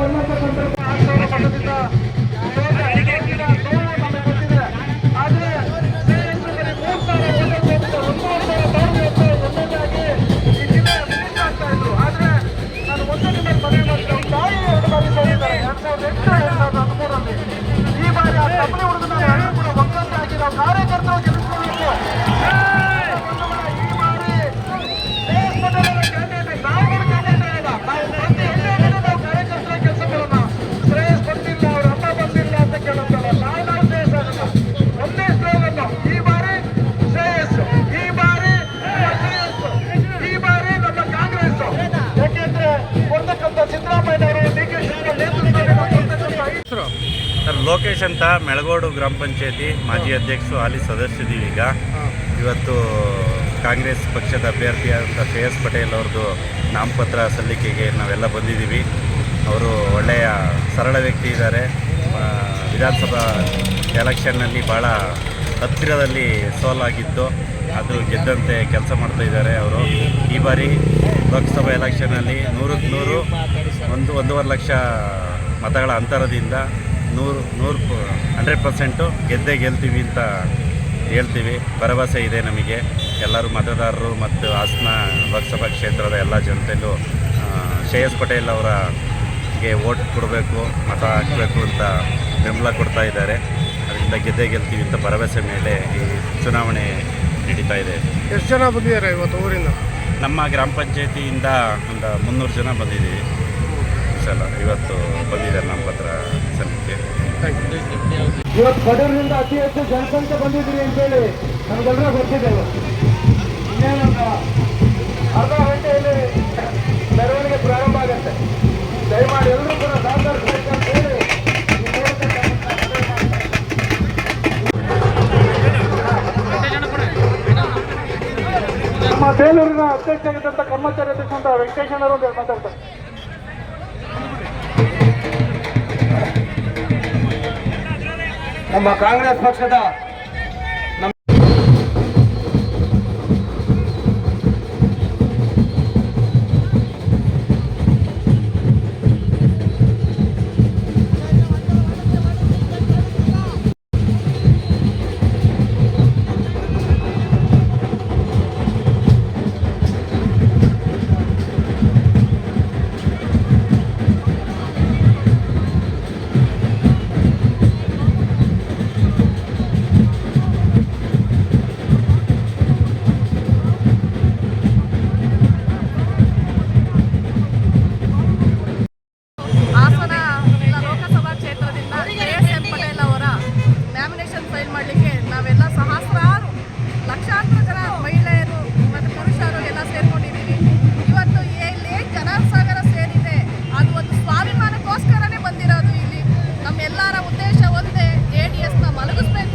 ಬಂದಂತ ಸಂದರ್ಭ ಲೋಕೇಶ್ ಅಂತ ಮೆಳಗೋಡು ಗ್ರಾಮ ಪಂಚಾಯತಿ ಮಾಜಿ ಅಧ್ಯಕ್ಷರು ಹಾಲಿ ಸದಸ್ಯದೀವಿ ಈಗ. ಇವತ್ತು ಕಾಂಗ್ರೆಸ್ ಪಕ್ಷದ ಅಭ್ಯರ್ಥಿಯಾದಂಥ ಶ್ರೇಯಸ್ ಪಟೇಲ್ ಅವ್ರದ್ದು ನಾಮಪತ್ರ ಸಲ್ಲಿಕೆಗೆ ನಾವೆಲ್ಲ ಬಂದಿದ್ದೀವಿ. ಅವರು ಒಳ್ಳೆಯ ಸರಳ ವ್ಯಕ್ತಿ ಇದ್ದಾರೆ. ವಿಧಾನಸಭಾ ಎಲೆಕ್ಷನ್ನಲ್ಲಿ ಭಾಳ ಹತ್ತಿರದಲ್ಲಿ ಸೋಲಾಗಿತ್ತು. ಅದು ಗೆದ್ದಂತೆ ಕೆಲಸ ಮಾಡ್ತಾ ಇದ್ದಾರೆ ಅವರು. ಈ ಬಾರಿ ಲೋಕಸಭಾ ಎಲೆಕ್ಷನಲ್ಲಿ ನೂರಕ್ಕೆ ನೂರು ಒಂದು ಒಂದೂವರೆ ಲಕ್ಷ ಮತಗಳ ಅಂತರದಿಂದ ನೂರು ನೂರು ಹಂಡ್ರೆಡ್ ಪರ್ಸೆಂಟು ಗೆದ್ದೇ ಗೆಲ್ತೀವಿ ಅಂತ ಹೇಳ್ತೀವಿ. ಭರವಸೆ ಇದೆ ನಮಗೆ. ಎಲ್ಲರೂ ಮತದಾರರು ಮತ್ತು ಹಾಸನ ಲೋಕಸಭಾ ಕ್ಷೇತ್ರದ ಎಲ್ಲ ಜನತೆಯಲ್ಲೂ ಶ್ರೇಯಸ್ ಪಟೇಲ್ ಅವರಿಗೆ ಓಟ್ ಕೊಡಬೇಕು ಮತ ಹಾಕಬೇಕು ಅಂತ ಬೆಂಬಲ ಕೊಡ್ತಾ ಇದ್ದಾರೆ. ಅದರಿಂದ ಗೆದ್ದೇ ಗೆಲ್ತೀವಿ ಅಂತ ಭರವಸೆ ಮೇಲೆ ಈ ಚುನಾವಣೆ ನಡೀತಾ ಇದೆ. ಎಷ್ಟು ಜನ ಬಂದಿದ್ದಾರೆ ಇವತ್ತು ಊರಿಂದ? ನಮ್ಮ ಗ್ರಾಮ ಪಂಚಾಯತಿಯಿಂದ ಒಂದು ಮುನ್ನೂರು ಜನ ಬಂದಿದ್ದೀವಿ. ಸಲ, ಇವತ್ತು ಬಂದಿದ್ದಾರೆ ಪತ್ರ ಸಲ್ಲಿಕೆ ಇವತ್ತು ಬಡವರಿಂದ ಅತಿ ಹೆಚ್ಚು ಜನಸಂಖ್ಯೆ ಬಂದಿದ್ದೀರಿ ಅಂತೇಳಿ ನಮಗೆಲ್ಲರೂ ಗೊತ್ತಿದೆ. ಇನ್ನೇನಂತ ಅರ್ಧ ಗಂಟೆಯಲ್ಲಿ ಮೆರವಣಿಗೆ ಪ್ರಾರಂಭ ಆಗುತ್ತೆ. ದಯಮಾಡಿ ಎಲ್ಲರೂ ಕೂಡ ಸಹಕರಿಸಬೇಕು ಅಂತ ಹೇಳಿ. ನಮ್ಮ ಬೇಲೂರಿನ ಅಧ್ಯಕ್ಷರಾಗಿದ್ದಂಥ ಕರ್ಮಚಾರಿ ಅಧ್ಯಕ್ಷ ವೆಂಕಟೇಶಣ್ಣವರು ಒಂದು ಮಾತಾಡ್ತಾರೆ. ನಮ್ಮ ಕಾಂಗ್ರೆಸ್ ಪಕ್ಷದ ಸರ್ಕಾರ ಉದ್ದೇಶ ಒಂದೇ ಜೆ ಡಿ ಎಸ್ನ ಮಲಗಿಸ್ಬೇಕು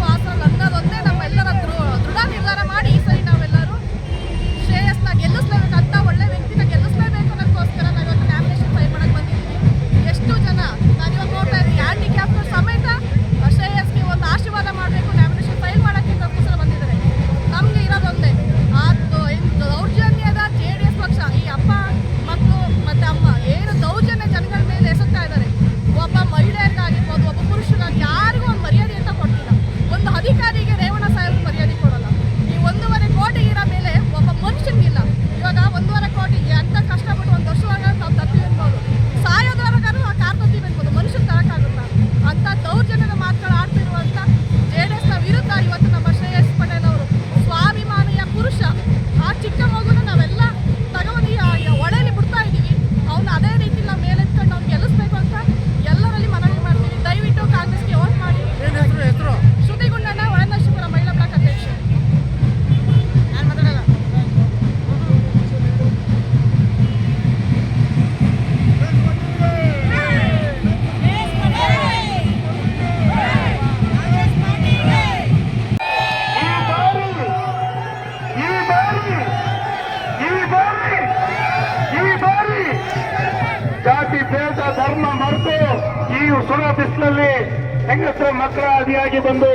ಮಕ್ಕಳ ಬಂದು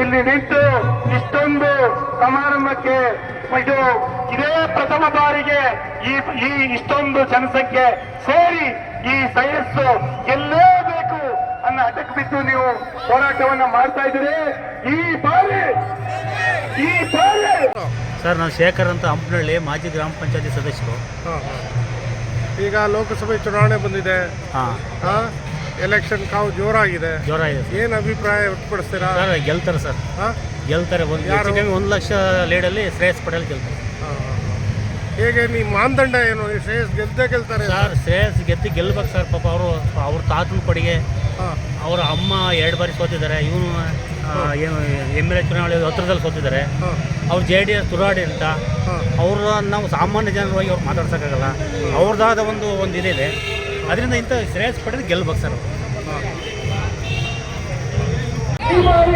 ಇಲ್ಲಿ ನಿಂತು ಇಷ್ಟೊಂದು ಸಮಾರಂಭಕ್ಕೆ ಇದು ಇದೇ ಪ್ರಥಮ ಬಾರಿಗೆ ಈ ಈ ಇಷ್ಟೊಂದು ಜನಸಂಖ್ಯೆ ಸೇರಿ ಈ ಶ್ರೇಯಸ್ಸು ಎಲ್ಲೇ ಬೇಕು ಅನ್ನ ಅಟಕ್ ಬಿದ್ದು ನೀವು ಹೋರಾಟವನ್ನ ಮಾಡ್ತಾ ಇದ್ದೀರಿ. ಈ ಬಾರಿ ಈ ಬಾರಿ. ಸರ್ ನಾವು ಶೇಖರ್ ಅಂತ ಹಂಪನಹಳ್ಳಿ ಮಾಜಿ ಗ್ರಾಮ ಪಂಚಾಯತಿ ಸದಸ್ಯರು. ಹಾಂ ಹಾಂ. ಈಗ ಲೋಕಸಭೆ ಚುನಾವಣೆ ಬಂದಿದೆ. ಹಾಂ. ಹಾಂ? ಎಲೆಕ್ಷನ್ ಕಾವು ಜೋರಾಗಿದೆ. ಜೋರಾಗಿದೆ ಸರ್. ಏನು ಅಭಿಪ್ರಾಯ ವ್ಯಕ್ತಪಡಿಸ್ತೀರಾ? ಸರ್ ಗೆಲ್ತಾರೆ ಸರ್. ಹಾಂ? ಗೆಲ್ತಾರೆ ಒಂದು ಯಾರು? ಹೆಚ್ಚು ಕಮ್ಮಿ ಒಂದು ಲಕ್ಷ ಲೀಡಲ್ಲಿ ಶ್ರೇಯಸ್ ಪಟೇಲ್ ಗೆಲ್ತಾರೆ. ಹಾಂ ಹೇಗೆ ನಿಮ್ಮ ಮಾನದಂಡ ಏನು? ಈ ಶ್ರೇಯಸ್ ಗೆದ್ದೇ ಗೆಲ್ತಾರೆ ಸರ್ ಶ್ರೇಯಸ್ ಗೆದ್ದು ಗೆಲ್ಬೇಕು ಸರ್. ಪಾಪ ಅವರು ಅವ್ರ ತಾತನ ಕೊಡುಗೆ. ಹಾಂ. ಅವರ ಅಮ್ಮ ಎರಡು ಬಾರಿ ಸೋತಿದ್ದಾರೆ. ಇವನು ಏನು ಎಂ ಎಲ್ ಎ ಚುನಾವಣೆ ಹತ್ರದಲ್ಲಿ ಸೋತಿದ್ದಾರೆ. ಹಾಂ. ಅವ್ರು ಜೆ ಡಿ ಎಸ್ ತುರಾಡಿ ಅಂತ. ಅವ್ರ ನಾವು ಸಾಮಾನ್ಯ ಜನರು ಹೋಗಿ ಅವ್ರು ಮಾತಾಡ್ಸೋಕ್ಕಾಗಲ್ಲ. ಅವ್ರದ್ದಾದ ಒಂದು ಒಂದು ಇದಿದೆ. ಅದರಿಂದ ಇಂಥ ಶ್ರೇಯಸ್ ಪಡೆದು ಗೆಲ್ಬೇಕು ಸರ್ ಈ ಬಾರಿ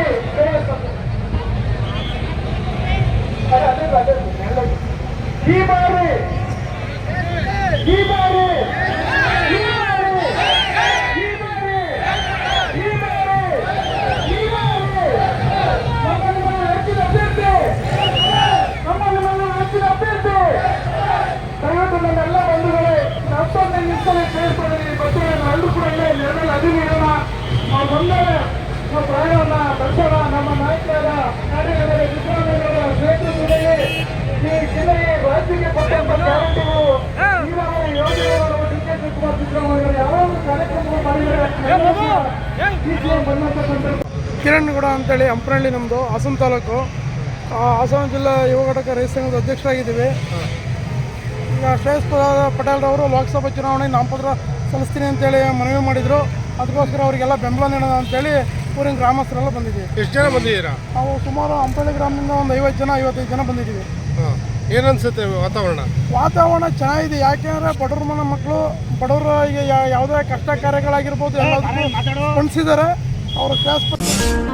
ಈ ಬಾರಿ ಈ ಬಾರಿ ಈ ಬಾರಿ ಈ ಬಾರಿ ನಮ್ಮನ್ನು ನಾವು ಹೆಚ್ಚಿನ ಅಭ್ಯರ್ಥಿ ನಮ್ಮನ್ನು ನಾವು ಹೆಚ್ಚಿನ ಅಭ್ಯರ್ಥಿ ದಯವಿಟ್ಟು ನನ್ನೆಲ್ಲ ಬಂಧುಗಳೇ ಹತ್ತೊಂದು ನಿಮಿಷದಲ್ಲಿ ಸೇರಿಸ್ಕೊಳ್ಳಿ ಬರ್ತೀವಿ ಎಲ್ಲರೂ ಕೂಡ ಇಲ್ಲೇ ನೆರಳಲ್ಲಿ ಅದಿರೋಣ ನಾವು ಬಂದರೆ ನಾವು ಪ್ರಾಯವನ್ನ ಬೆಳೆಸೋಣ ನಮ್ಮ ನಾಯಕರಾದ ನಾಡಿನ ಸಿದ್ದರಾಮಯ್ಯವರ ನೇತೃತ್ವದಲ್ಲಿ ಈ ಜಿಲ್ಲೆಗೆ ರಾಜ್ಯಕ್ಕೆ ಕೊಟ್ಟಂತ ಗ್ಯಾರಂಟಿಗಳು ಈಗಾಗಲೇ ಯೋಜನೆಗಳು ಡಿ ಕೆ ಶಿವಕುಮಾರ್ ಸಿದ್ದರಾಮಯ್ಯವರು ಯಾವ ಒಂದು ಕಾರ್ಯಕ್ರಮಗಳು ಮಾಡಿದ್ದಾರೆ ಈ ಸಿಎಂ ಬಂದಂತ ಸಂದರ್ಭ ಕಿರಣ್ ಗೌಡ ಅಂತೇಳಿ ಹಂಪನಹಳ್ಳಿ ನಮ್ಮದು ಹಾಸನ ತಾಲೂಕು. ಆ, ಹಾಸನ ಜಿಲ್ಲಾ ಯುವ ಘಟಕ ರೈತ ಸಂಘದ ಅಧ್ಯಕ್ಷರಾಗಿದ್ದೀವಿ. ಈಗ ಶ್ರೇಯಸ್ ಪಟೇಲ್ ಪಟೇಲ್ರವರು ಲೋಕಸಭಾ ಚುನಾವಣೆ ನಾಮಪತ್ರ ಸಲ್ಲಿಸ್ತೀನಿ ಅಂತೇಳಿ ಮನವಿ ಮಾಡಿದರು. ಅದಕ್ಕೋಸ್ಕರ ಅವರಿಗೆಲ್ಲ ಬೆಂಬಲ ನೀಡೋಣ ಅಂತೇಳಿ ಊರಿನ ಗ್ರಾಮಸ್ಥರೆಲ್ಲ ಬಂದಿದ್ದೀವಿ. ಎಷ್ಟು ಜನ ಬಂದಿದ್ದೀರಾ? ನಾವು ಸುಮಾರು ಹಂಪಳ್ಳಿ ಗ್ರಾಮದಿಂದ ಒಂದು ಐವತ್ತು ಜನ ಐವತ್ತೈದು ಜನ ಬಂದಿದ್ದೀವಿ. ಏನನ್ಸುತ್ತೆ ವಾತಾವರಣ? ವಾತಾವರಣ ಚೆನ್ನಾಗಿದೆ ಯಾಕೆಂದರೆ ಬಡವ್ರ ಮನೆ ಮಕ್ಕಳು ಬಡವರು ಈಗ ಯಾವುದೇ ಕಷ್ಟ ಕಾರ್ಯಗಳಾಗಿರ್ಬೋದು ಎಲ್ಲದಕ್ಕೂ ಸ್ಪಂದಿಸಿದ್ದಾರೆ ಅವರು ಶ್ರೇಯಸ್ ಪ-